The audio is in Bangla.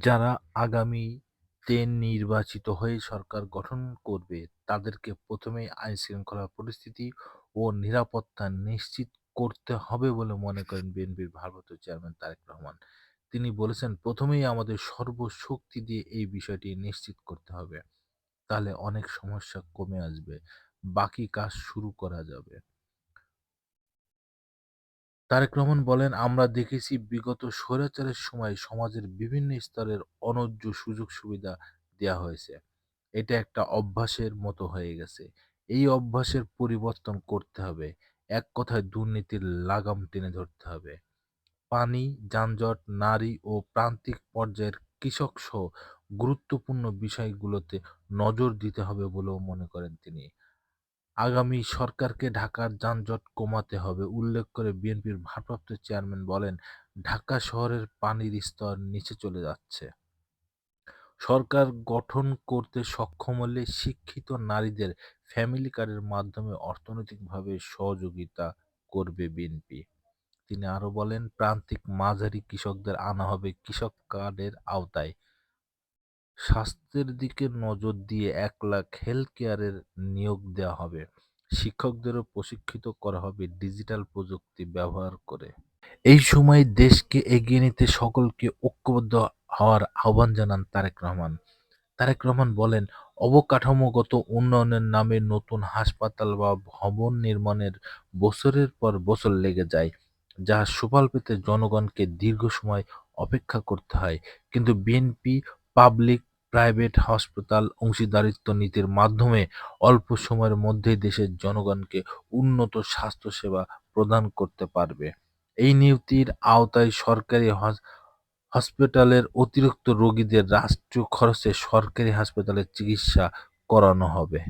যারা আগামীতে নির্বাচিত হয়ে সরকার গঠন করবে তাদেরকে প্রথমেই আইনশৃঙ্খলা পরিস্থিতি ও নিরাপত্তা নিশ্চিত করতে হবে বলে মনে করেন বিএনপির ভারপ্রাপ্ত চেয়ারম্যান তারেক রহমান। তিনি বলেছেন, প্রথমেই আমাদের সর্বশক্তি দিয়ে এই বিষয়টি নিশ্চিত করতে হবে। তাহলে অনেক সমস্যা কমে আসবে। বাকি কাজ শুরু করা যাবে। তারেক রহমান বলেন, আমরা দেখেছি বিগত স্বৈরাচারের সময় সমাজের বিভিন্ন স্তরের অন্যায্য সুযোগ-সুবিধা দেয়া হয়েছে। এটা একটা অভ্যাসের মতো হয়ে গেছে। এই অভ্যাসের পরিবর্তন করতে হবে। এক কথায় দুর্নীতির লাগাম টেনে ধরতে হবে। পানি, যানজট, নারী ও প্রান্তিক পর্যায়ের কৃষকসহ গুরুত্বপূর্ণ বিষয়গুলোতে নজর দিতে হবে বলেও মনে করেন তিনি। আগামী সরকারকে ঢাকার যানজট কমাতে হবে উল্লেখ করে বিএনপির ভারপ্রাপ্ত চেয়ারম্যান বলেন, ঢাকা শহরের পানির স্তর নিচে চলে যাচ্ছে। সরকার গঠন করতে সক্ষম হলে শিক্ষিত নারীদের ফ্যামিলি কার্ডের মাধ্যমে অর্থনৈতিকভাবে সহযোগিতা করবে বিএনপি। তিনি আরও বলেন, প্রান্তিক মাঝারি কৃষকদের আনা হবে কৃষক কার্ডের আওতায়। স্বাস্থ্যের দিকে নজর দিয়ে এক লাখ হেলথ কেয়ারের নিয়োগ দেওয়া হবে। শিক্ষকদেরও প্রশিক্ষিত করা হবে ডিজিটাল প্রযুক্তি ব্যবহার করে। এই সময় দেশকে এগিয়ে নিতে সকলকে ঐক্যবদ্ধ হওয়ার আহ্বান জানান তারেক রহমান। তারেক রহমান বলেন, অবকাঠামোগত উন্নয়নের নামে নতুন হাসপাতাল বা ভবন নির্মাণের বছরের পর বছর লেগে যায়, যা সুফল পেতে জনগণকে দীর্ঘ সময় অপেক্ষা করতে হয়। কিন্তু বিএনপি পাবলিক প্রাইভেট হাসপাতাল অংশীদারিত্ব নীতির মাধ্যমে অল্প সময়ের মধ্যেই দেশের জনগণকে উন্নত স্বাস্থ্যসেবা প্রদান করতে পারবে। এই নীতির আওতায় সরকারি হসপিটালের অতিরিক্ত রোগীদের রাষ্ট্রীয় খরচে সরকারি হাসপাতালে চিকিৎসা করানো হবে।